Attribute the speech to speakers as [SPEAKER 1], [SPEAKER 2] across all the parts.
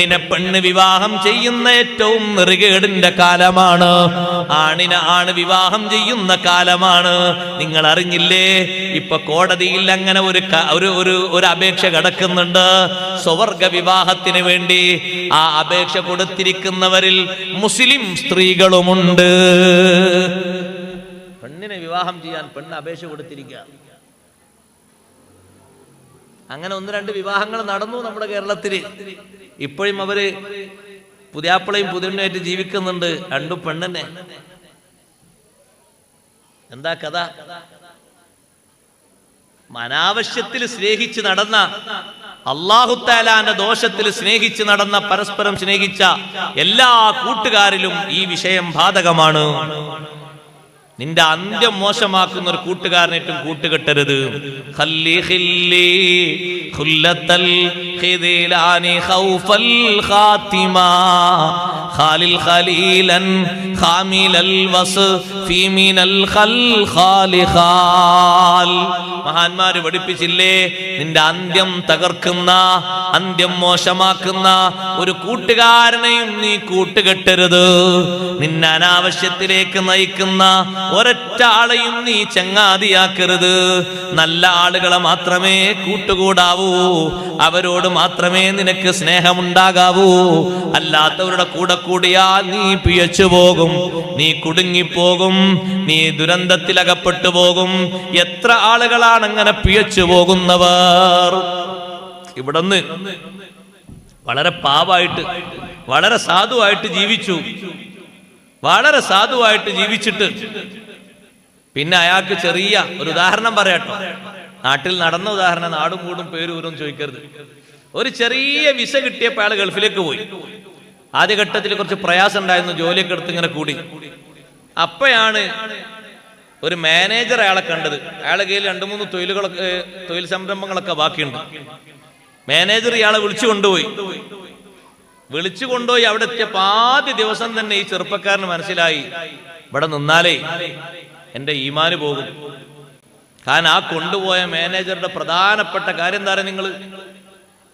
[SPEAKER 1] പെണ്ണിനെ പെണ്ണ് വിവാഹം ചെയ്യുന്ന ഏറ്റവും നെറുകേടിന്റെ കാലമാണ്. ആണിനെ ആണ് വിവാഹം ചെയ്യുന്ന കാലമാണ്. നിങ്ങൾ അറിഞ്ഞില്ലേ? ഇപ്പൊ കോടതിയിൽ അങ്ങനെ ഒരു ഒരു ഒരു അപേക്ഷ കിടക്കുന്നുണ്ട്. സ്വവർഗ വിവാഹത്തിന് വേണ്ടി ആ അപേക്ഷ കൊടുത്തിരിക്കുന്നവരിൽ മുസ്ലിം സ്ത്രീകളുമുണ്ട്. പെണ്ണിനെ വിവാഹം ചെയ്യാൻ പെണ്ണ് അപേക്ഷ കൊടുത്തിരിക്കുക. അങ്ങനെ ഒന്ന് രണ്ട് വിവാഹങ്ങൾ നടന്നു നമ്മുടെ കേരളത്തിൽ ഇപ്പോഴും അവർ പുതിയാപ്പിളയും പുതിരനുമായിട്ട് ജീവിക്കുന്നുണ്ട്. രണ്ടു പെണ്ണെന്നെ. എന്താ കഥ? അനാവശ്യത്തിൽ സ്നേഹിച്ച് നടന്ന അള്ളാഹുത്താലാന്റെ ദോഷത്തിൽ സ്നേഹിച്ച് നടന്ന പരസ്പരം സ്നേഹിച്ച എല്ലാ കൂട്ടുകാരിലും ഈ വിഷയം ബാധകമാണ്. നിന്റെ അന്ത്യം മോശമാക്കുന്ന ഒരു കൂട്ടുകാരനേറ്റും കൂട്ടുകെട്ടരുത്. ഖാലിൽ ഖലീലൻ ഖാമിലൽ വസ് ഫീമിനൽ ഖൽ ഖാലി ഖാൽ മഹാന്മാര് പഠിപ്പിച്ചില്ലേ? നിന്റെ അന്ത്യം തകർക്കുന്ന അന്ത്യം മോശമാക്കുന്ന ഒരു കൂട്ടുകാരനെയും നീ കൂട്ടുകെട്ടരുത്. നിന്നെ അനാവശ്യത്തിലേക്ക് നയിക്കുന്ന ഒരൊറ്റ ആളെയും നീ ചങ്ങാതിയാക്കരുത്. നല്ല ആളുകളെ മാത്രമേ കൂട്ടുകൂടാവൂ. അവരോട് മാത്രമേ നിനക്ക് സ്നേഹമുണ്ടാകാവൂ. അല്ലാത്തവരുടെ കൂടെ കൂടിയാൽ നീ പിയച്ചു പോകും. നീ കുടുങ്ങിപ്പോകും. നീ ദുരന്തത്തിലകപ്പെട്ടു പോകും. എത്ര ആളുകളാണ് അങ്ങനെ പിയച്ചു പോകുന്നവർ. ഇവിടുന്ന് വളരെ പാവായിട്ട് വളരെ സാധുവായിട്ട് ജീവിച്ചു. വളരെ സാധുവായിട്ട് ജീവിച്ചിട്ട് പിന്നെ അയാൾക്ക് ചെറിയ ഒരു ഉദാഹരണം പറയാട്ടോ. നാട്ടിൽ നടന്ന ഉദാഹരണം നാടും കൂടും പേരൂരും ചോദിക്കരുത്. ഒരു ചെറിയ വിസ കിട്ടിയപ്പോൾ അയാൾ ഗൾഫിലേക്ക് പോയി. ആദ്യഘട്ടത്തിൽ കുറച്ച് പ്രയാസം ഉണ്ടായിരുന്നു ജോലിയൊക്കെ എടുത്ത് ഇങ്ങനെ കൂടി. അപ്പോഴാണ് ഒരു മാനേജർ അയാളെ കണ്ടത്. അയാളെ കയ്യിൽ രണ്ടു മൂന്ന് തൊഴിലുകളൊക്കെ തൊഴിൽ സംരംഭങ്ങളൊക്കെ ബാക്കിയുണ്ട്. മാനേജർ ഇയാളെ വിളിച്ചു കൊണ്ടുപോയി. വിളിച്ചു കൊണ്ടുപോയി അവിടെ എത്തിയപ്പോ ആദ്യ ദിവസം തന്നെ ഈ ചെറുപ്പക്കാരന് മനസ്സിലായി. ഇവിടെ നിന്നാലേ എന്റെ ഈമാന് പോകും. കാരണം ആ കൊണ്ടുപോയ മാനേജറുടെ പ്രധാനപ്പെട്ട കാര്യം എന്താ നിങ്ങൾ?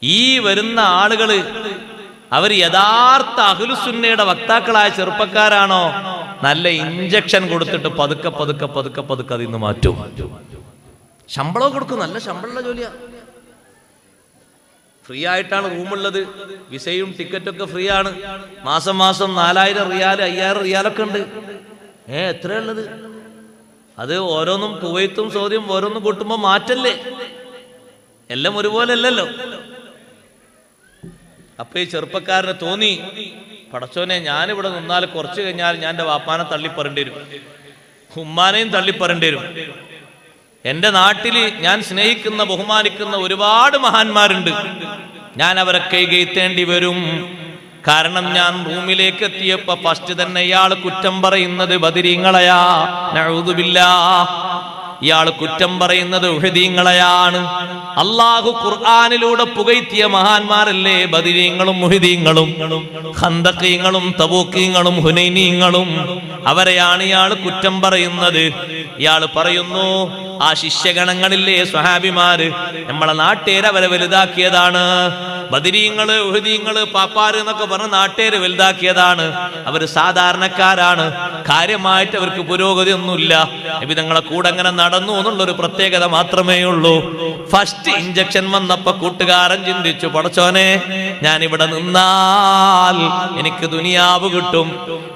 [SPEAKER 1] ഈ വരുന്ന ആളുകൾ അവർ യഥാർത്ഥ അഹുലുസുന്നയുടെ വക്താക്കളായ ചെറുപ്പക്കാരാണോ? നല്ല ഇഞ്ചക്ഷൻ കൊടുത്തിട്ട് പതുക്കെ പതുക്കെ പതുക്കെ പതുക്കെ അതിൽ നിന്ന് മാറ്റും. ശമ്പളം കൊടുക്കും. നല്ല ശമ്പളമുള്ള ജോലിയാ. ഫ്രീ ആയിട്ടാണ് റൂമുള്ളത്. വിസയും ടിക്കറ്റും ഒക്കെ ഫ്രീ ആണ്. മാസം മാസം നാലായിരം റിയാൽ അയ്യായിരം റിയാലൊക്കെ ഉണ്ട്. ഏ എത്രയുള്ളത് അത് ഓരോന്നും കുവൈത്തും സൗദിയും ഓരോന്നും കൂട്ടുമ്പോ മാറ്റല്ലേ? എല്ലാം ഒരുപോലെ അല്ലല്ലോ അപ്പൊ ഈ ചെറുപ്പക്കാരന് തോന്നി പടച്ചോനെ ഞാനിവിടെ നിന്നാൽ കുറച്ച് കഴിഞ്ഞാൽ ഞാൻ എന്റെ വാപ്പാനെ തള്ളിപ്പറേണ്ടി വരും. ഉമ്മാനെയും തള്ളിപ്പറേണ്ടി വരും. എന്റെ നാട്ടിൽ ഞാൻ സ്നേഹിക്കുന്ന ബഹുമാനിക്കുന്ന ഒരുപാട് മഹാന്മാരുണ്ട്. ഞാൻ അവരെ കൈകയറ്റേണ്ടി വരും. കാരണം ഞാൻ റൂമിലേക്ക് എത്തിയപ്പോ ഫസ്റ്റ് തന്നെ ഇയാൾ കുറ്റം പറയുന്നത് ബദിരീങ്ങളയാ. നഴുതുമില്ല ഇയാൾ കുറ്റം പറയുന്നത് ഉഹദീങ്ങളെയാണ്. അള്ളാഹു ഖുർആാനിലൂടെ പുകയ്ത്തിയ മഹാന്മാരല്ലേ? ബദിരീങ്ങളും മുഹിദീങ്ങളും ഹന്തക്കീങ്ങളും തബൂക്കീങ്ങളും ഹുനൈനീങ്ങളും. അവരെയാണ് ഇയാൾ കുറ്റം പറയുന്നത്. ഇയാൾ പറയുന്നു ആ ശിഷ്യഗണങ്ങളില്ലേ സ്വഹാബിമാര്? നമ്മളെ നാട്ടേരവരെ വലുതാക്കിയതാണ്. ബദിരീങ്ങൾ ഉഹദീങ്ങൾ പാപ്പാര് എന്നൊക്കെ പറഞ്ഞ് നാട്ടുകാര് വലുതാക്കിയതാണ്. അവർ സാധാരണക്കാരാണ്. കാര്യമായിട്ട് അവർക്ക് പുരോഗതി ഒന്നുമില്ല നബി തങ്ങളെ കൂടെ അങ്ങനെ നടന്നു എന്നുള്ളൊരു പ്രത്യേകത മാത്രമേ ഉള്ളൂ. ഫസ്റ്റ് ഇഞ്ചക്ഷൻ വന്നപ്പോ കൂട്ടുകാരൻ ചിന്തിച്ചു പടച്ചോനെ ഞാൻ ഇവിടെ നിന്നാൽ എനിക്ക് ദുനിയാവ് കിട്ടും.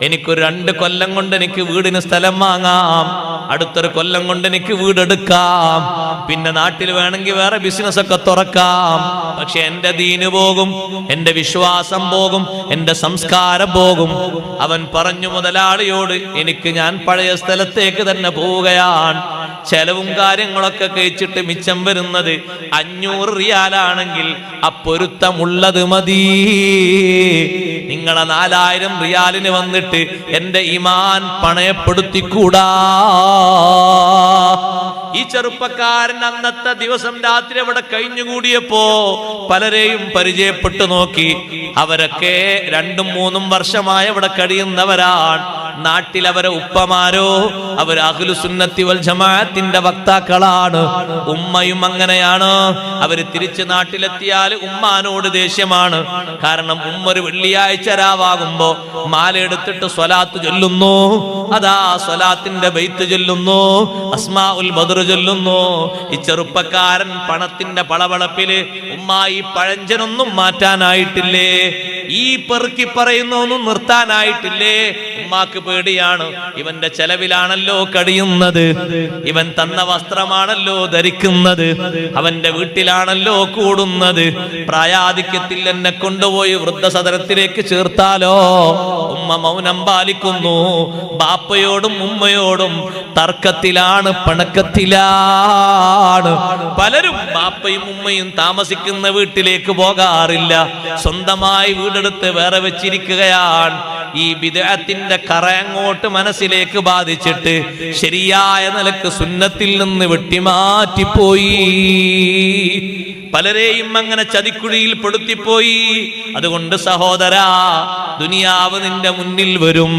[SPEAKER 1] എനിക്കൊരു രണ്ട് കൊല്ലം കൊണ്ട് എനിക്ക് വീടിന് സ്ഥലം വാങ്ങാം. അടുത്തൊരു കൊല്ലം കൊണ്ട് എനിക്ക് വീടെടുക്കാം. പിന്നെ നാട്ടിൽ വേണമെങ്കിൽ വേറെ ബിസിനസ് ഒക്കെ തുറക്കാം. പക്ഷെ എന്റെ ദീന് പോകും എന്റെ വിശ്വാസം പോകും എന്റെ സംസ്കാരം പോകും. അവൻ പറഞ്ഞു മുതലാളിയോട് എനിക്ക് ഞാൻ പഴയ സ്ഥലത്തേക്ക് തന്നെ പോവുകയാണ്. ചെലവും കാര്യങ്ങളൊക്കെ കഴിച്ചിട്ട് മിച്ചം വരുന്നത് അഞ്ഞൂറ് റിയാലാണെങ്കിൽ അപ്പൊരുത്തമുള്ളത് മതി. നിങ്ങളെ നാലായിരം റിയാലിന് വന്നിട്ട് എന്റെ ഇമാൻ പണയപ്പെടുത്തിക്കൂടാ? ഈ ചെറുപ്പക്കാരൻ അന്നത്തെ ദിവസം രാത്രി അവിടെ കഴിഞ്ഞുകൂടിയപ്പോ പലരെയും പരിചയപ്പെട്ടു നോക്കി. അവരൊക്കെ രണ്ടും മൂന്നും വർഷമായി അവിടെ കഴിയുന്നവരാണ്. നാട്ടിൽ അവരെ ഉപ്പമാരോ അവർ അഖിലു സുന്നത്തി വൽ ജമാഅത്തിന്റെ വക്താക്കളാണ്. ഉമ്മയും അങ്ങനെയാണ്. അവർ തിരിച്ച് നാട്ടിലെത്തിയാൽ ഉമ്മാനോട് ദേഷ്യമാണ്. കാരണം ഉമ്മ ഒരു വെള്ളിയാഴ്ച രാവാകുമ്പോ മാല എടുത്തിട്ട് സ്വലാത്ത് ചൊല്ലുന്നു. അതാ സ്വലാത്തിന്റെ ബെയ്ത്ത് ചൊല്ലുന്നു. അസ്മാ ഉൽ ബദർ ചൊല്ലുന്നു. ഈ ചെറുപ്പക്കാരൻ പണത്തിന്റെ പളവളപ്പിൽ ഉമ്മ ഈ പഴഞ്ചനൊന്നും മാറ്റാനായിട്ടില്ലേ? ഈ പെറുക്കി പറയുന്ന ഒന്നും നിർത്താനായിട്ടില്ലേ? ഉമ്മാക്ക് പേടിയാണ്. ഇവന്റെ ചെലവിലാണല്ലോ കഴിയുന്നത് ഇവൻ തന്ന വസ്ത്രമാണല്ലോ ധരിക്കുന്നത്. അവന്റെ വീട്ടിലാണല്ലോ കൂടുന്നത്. പ്രായാധിക്യത്തിൽ എന്നെ കൊണ്ടുപോയി വൃദ്ധസദനത്തിലേക്ക് ചേർത്താലോ? ഉമ്മ മൗനം പാലിക്കുന്നു. ബാപ്പയോടും ഉമ്മയോടും തർക്കത്തിലാണ് പണക്കത്തിലാണ്. പലരും ബാപ്പയും ഉമ്മയും താമസിക്കുന്ന വീട്ടിലേക്ക് പോകാറില്ല. സ്വന്തമായി വീടെടുത്ത് വേറെ വെച്ചിരിക്കുകയാണ്. ഈ വിദേഹത്തിന്റെ കറ അങ്ങോട്ട് മനസ്സിലേക്ക് ബാധിച്ചിട്ട് ശരിയായ നിലയ്ക്ക് സുന്നത്തിൽ നിന്ന് വെട്ടിമാറ്റിപ്പോയി. പലരെയും അങ്ങനെ ചതിക്കുഴിയിൽ പെടുത്തിപ്പോയി. അതുകൊണ്ട് സഹോദരാ ദുനിയാവ് നിന്റെ മുന്നിൽ വരും.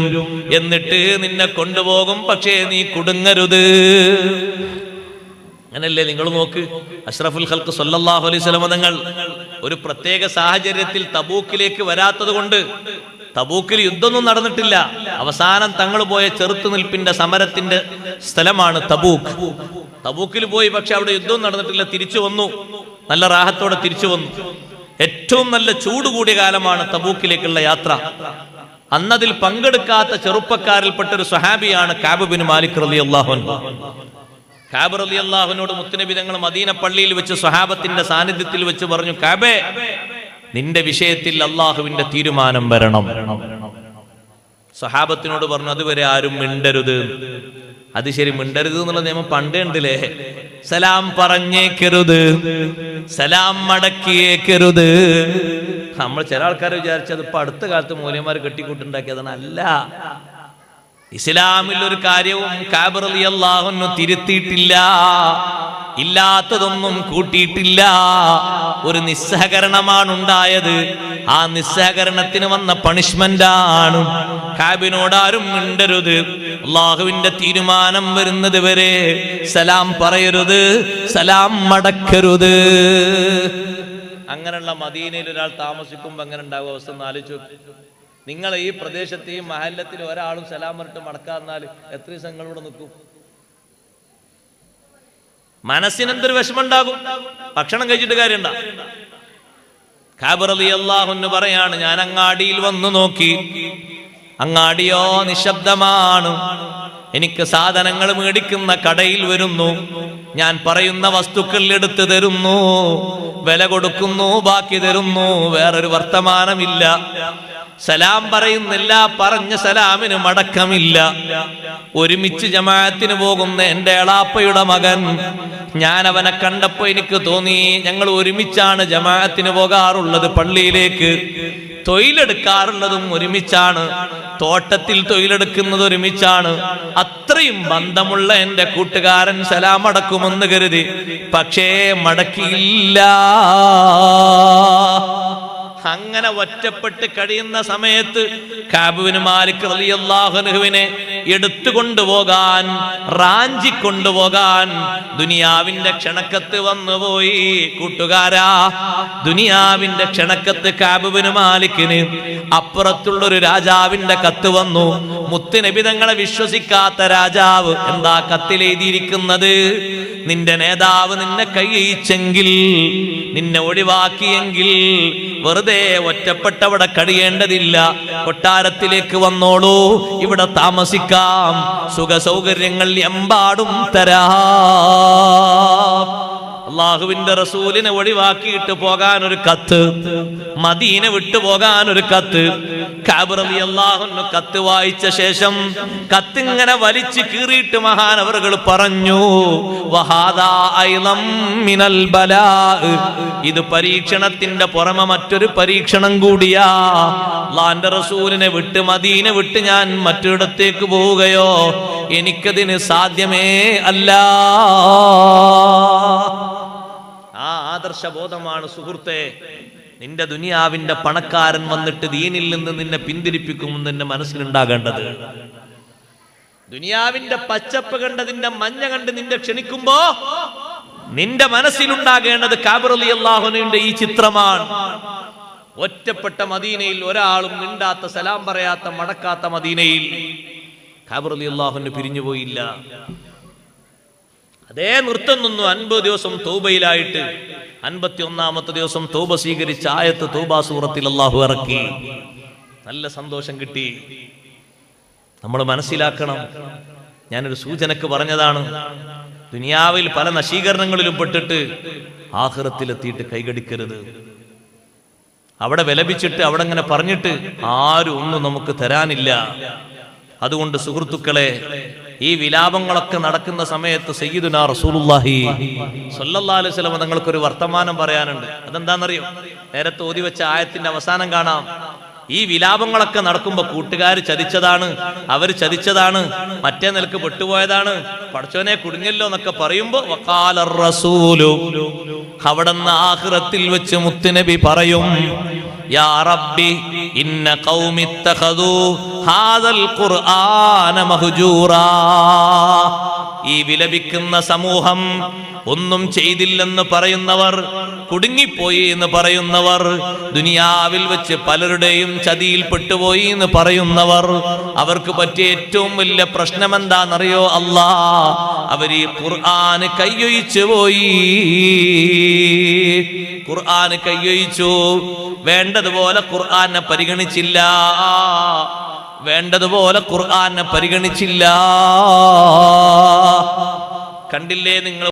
[SPEAKER 1] എന്നിട്ട് നിന്നെ കൊണ്ടുപോകും പക്ഷേ നീ കുടുങ്ങരുത്. അങ്ങനല്ലേ നിങ്ങൾ നോക്ക്? അഷ്റഫുൽ ഖൽക്ക് സല്ലല്ലാഹു അലൈഹി വസല്ലം തങ്ങൾ ഒരു പ്രത്യേക സാഹചര്യത്തിൽ തബൂക്കിലേക്ക് വരാത്തത് കൊണ്ട് തബൂക്കിൽ യുദ്ധമൊന്നും നടന്നിട്ടില്ല. അവസാനം തങ്ങൾ പോയ ചെറുത്തുനിൽപ്പിന്റെ സമരത്തിന്റെ സ്ഥലമാണ് തബൂക്ക്. തബൂക്കിൽ പോയി പക്ഷെ അവിടെ യുദ്ധം നടന്നിട്ടില്ല. തിരിച്ചു വന്നു. നല്ല റാഹത്തോടെ തിരിച്ചു വന്നു. ഏറ്റവും നല്ല ചൂട് കൂടിയ കാലമാണ് തബൂക്കിലേക്കുള്ള യാത്ര. അന്നതിൽ പങ്കെടുക്കാത്ത ചെറുപ്പക്കാരിൽപ്പെട്ട ഒരു സ്വഹാബിയാണ് കാബുബിൻ മാലിക് റലി അൻഹു. കാബർ അലി അള്ളാഹുവിനോട് മുത്തുനബി തങ്ങൾ മദീന പള്ളിയിൽ വെച്ച് സ്വഹാബത്തിന്റെ സാന്നിധ്യത്തിൽ വെച്ച് പറഞ്ഞു കാബേ നിന്റെ വിഷയത്തിൽ അള്ളാഹുവിന്റെ തീരുമാനം വരണം. സ്വഹാബത്തിനോട് പറഞ്ഞു അതുവരെ ആരും മിണ്ടരുത്. അത് ശരി മിണ്ടരുത് എന്നുള്ള നിയമം പണ്ടേ ഉണ്ടല്ലേ. സലാം പറഞ്ഞേക്കരുത്. സലാം മടക്കിയേക്കരുത്. നമ്മൾ ചില ആൾക്കാർ വിചാരിച്ചത് ഇപ്പൊ അടുത്ത കാലത്ത് മൂല്യന്മാർ കെട്ടിക്കൂട്ടുണ്ടാക്കിയതാണ് അല്ല. ഇസ്ലാമിൽ ഒരു കാര്യവും കാബർ തിരുത്തിയിട്ടില്ല. ഇല്ലാത്തതൊന്നും കൂട്ടിയിട്ടില്ല. ഒരു നിസ്സഹകരണമാണ് ഉണ്ടായത് ആ നിസ്സഹകരണത്തിന് വന്ന പണിഷ്മെന്റ് ആണ് കാബിനോട് ആരും മിണ്ടരുത്. അള്ളാഹുവിന്റെ തീരുമാനം വരുന്നത് വരെ സലാം പറയരുത് സലാം മടക്കരുത്. അങ്ങനെയുള്ള മദീനയിൽ ഒരാൾ താമസിക്കുമ്പോ അങ്ങനെ ഉണ്ടാകും അവസ്ഥ ഒന്ന്. നിങ്ങൾ ഈ പ്രദേശത്തെയും മഹല്ലത്തിലും ഒരാളും സലാം പറഞ്ഞിട്ട് മടക്കാന്നാൽ എത്ര ദിവസം നിൽക്കും? മനസ്സിനെന്തൊരു വിഷമുണ്ടാകും ഭക്ഷണം കഴിച്ചിട്ട് കാര്യണ്ട ഖാബർ അലി പറയാണ് ഞാൻ അങ്ങാടിയിൽ വന്നു നോക്കി. അങ്ങാടിയോ നിശബ്ദമാണ്. എനിക്ക് സാധനങ്ങൾ മേടിക്കുന്ന കടയിൽ വരുന്നു. ഞാൻ പറയുന്ന വസ്തുക്കൾ എടുത്തു തരുന്നു. വില കൊടുക്കുന്നു ബാക്കി തരുന്നു. വേറൊരു വർത്തമാനമില്ല. സലാം പറയുന്നില്ല പറഞ്ഞ സലാമിന് മടക്കമില്ല. ഒരുമിച്ച് ജമാഅത്തിന് പോകുന്ന എന്റെ എളാപ്പയുടെ മകൻ ഞാൻ അവനെ കണ്ടപ്പോ എനിക്ക് തോന്നി ഞങ്ങൾ ഒരുമിച്ചാണ് ജമാഅത്തിന് പോകാറുള്ളത് പള്ളിയിലേക്ക്. തൊഴിലെടുക്കാറുള്ളതും ഒരുമിച്ചാണ്. തോട്ടത്തിൽ തൊഴിലെടുക്കുന്നത് ഒരുമിച്ചാണ്. അത്രയും ബന്ധമുള്ള എന്റെ കൂട്ടുകാരൻ സലാമടക്കുമെന്ന് കരുതി. പക്ഷേ മടക്കിയില്ല. അങ്ങനെ ഒറ്റപ്പെട്ട് കഴിയുന്ന സമയത്ത് കാബുവിന് മാലിക് റളിയല്ലാഹുവിനെ എടുത്തു കൊണ്ടുപോകാൻ റാഞ്ചി കൊണ്ടുപോകാൻ ദുനിയാവിന്റെ ക്ഷണക്കത്ത് വന്നുപോയി. കൂട്ടുകാരാ ദുനിയാവിന്റെ ക്ഷണക്കത്ത് കാബുവിന് മാലിക്കിന് അപ്പുറത്തുള്ള ഒരു രാജാവിന്റെ കത്ത് വന്നു. മുത്തുനബിതങ്ങളെ വിശ്വസിക്കാത്ത രാജാവ് എന്താ കത്തിലെഴുതിയിരിക്കുന്നത്? നിന്റെ നേതാവ് നിന്നെ കൈയിച്ചെങ്കിൽ നിന്നെ ഒഴിവാക്കിയെങ്കിൽ വെറുതെ ഒറ്റപ്പെട്ടവിടെ കഴിയേണ്ടതില്ല കൊട്ടാരത്തിലേക്ക് വന്നോളൂ. ഇവിടെ താമസിക്കാം സുഖ സൗകര്യങ്ങൾ എമ്പാടും തരാം. അള്ളാഹുവിന്റെ റസൂലിനെ ഒഴിവാക്കിയിട്ട് പോകാൻ ഒരു കത്ത് മദീനെ വിട്ടു പോകാൻ ഒരു കത്ത് കാബറലി അള്ളാഹുന്നു കത്ത് വായിച്ച ശേഷം കത്തിങ്ങനെ വലിച്ചു കീറിയിട്ട് മഹാനവറുകൾ പറഞ്ഞു ഇത് പരീക്ഷണത്തിന്റെ പുറമെ മറ്റൊരു പരീക്ഷണം കൂടിയാ. അള്ളാന്റെ റസൂലിനെ വിട്ട് മദീനെ വിട്ട് ഞാൻ മറ്റൊരിടത്തേക്ക് പോവുകയോ? എനിക്കതിന് സാധ്യമേ അല്ല. ആ ആദർശ ബോധമാണ് സുഹൃത്തെ. നിന്റെ ദുനിയാവിന്റെ പണക്കാരൻ വന്നിട്ട് ദീനിൽ നിന്ന് നിന്നെ പിന്തിരിപ്പിക്കുമെന്ന് നിന്റെ മനസ്സിലുണ്ടാകേണ്ടത്. ദുനിയാവിന്റെ പച്ചപ്പ് കണ്ടതിന്റെ മഞ്ഞ കണ്ട് നിന്റെ ക്ഷണിക്കുമ്പോ നിന്റെ മനസ്സിലുണ്ടാകേണ്ടത് കാബറലി അള്ളാഹുനുവിന്റെ ഈ ചിത്രമാണ്. ഒറ്റപ്പെട്ട മദീനയിൽ ഒരാളും മിണ്ടാത്ത സലാം പറയാത്ത മടക്കാത്ത മദീനയിൽ കാബറലി അള്ളാഹുന് പിരിഞ്ഞുപോയില്ല. അതേ നൃത്തം നിന്നു അൻപത് ദിവസം തൗബയിലായിട്ട് അൻപത്തി ഒന്നാമത്തെ ദിവസം തൗബ സ്വീകരിച്ച ആയത്ത് തൗബ സൂറത്തിൽ അള്ളാഹു ഇറക്കി. നല്ല സന്തോഷം കിട്ടി. നമ്മൾ മനസ്സിലാക്കണം. ഞാനൊരു സൂചനക്ക് പറഞ്ഞതാണ്. ദുനിയാവിൽ പല നശീകരണങ്ങളിലും പെട്ടിട്ട് ആഹ്റത്തിലെത്തിയിട്ട് കൈകടിക്കരുത്. അവിടെ വിലപിച്ചിട്ട് അവിടെ ഇങ്ങനെ പറഞ്ഞിട്ട് ആരും ഒന്നും നമുക്ക് തരാനില്ല. അതുകൊണ്ട് സുഹൃത്തുക്കളെ ഈ വിലാപങ്ങളൊക്കെ നടക്കുന്ന സമയത്ത് സയ്യിദുന സ്വല്ലല്ലാഹു അലൈഹി വസല്ലം വർത്തമാനം പറയാനുണ്ട്. അതെന്താണെന്നറിയോ നേരത്തെ ഓതി വെച്ച ആയത്തിന്റെ അവസാനം കാണാം. ഈ വിലാപങ്ങളൊക്കെ നടക്കുമ്പോ കൂട്ടുകാർ ചതിച്ചതാണ് അവർ ചതിച്ചതാണ് മറ്റേ നിലയ്ക്ക് പെട്ടുപോയതാണ്. പഠിച്ചവനെ കുടുങ്ങല്ലോ എന്നൊക്കെ പറയുമ്പോ റസൂലു അവിടുന്ന് ആഹ്റത്തിൽ വെച്ച് മുത്തുനബി പറയും യാ റബ്ബി ഇന്ന ഹാദൽ ഖുർആന മഹ്ജൂറാ. ഈ വിലപിക്കുന്ന സമൂഹം ഒന്നും ചെയ്തില്ലെന്ന് പറയുന്നവർ കുടുങ്ങിപ്പോയി എന്ന് പറയുന്നവർ ദുനിയാവിൽ വെച്ച് പലരുടെയും ചതിയിൽ പെട്ടുപോയി എന്ന് പറയുന്നവർ അവർക്ക് പറ്റിയ ഏറ്റവും വലിയ പ്രശ്നം എന്താണെന്നറിയോ അല്ലാ? അവർ ഈ ഖുർആന് കയ്യൊഴിച്ചു പോയി. ഖുർആന് കയ്യൊഴിച്ചു വേണ്ടതുപോലെ ഖുർആനെ പരിഗണിച്ചില്ല. വേണ്ടതുപോലെ ഖുർആനെ പരിഗണിച്ചില്ല. കണ്ടില്ലേ നിങ്ങൾ?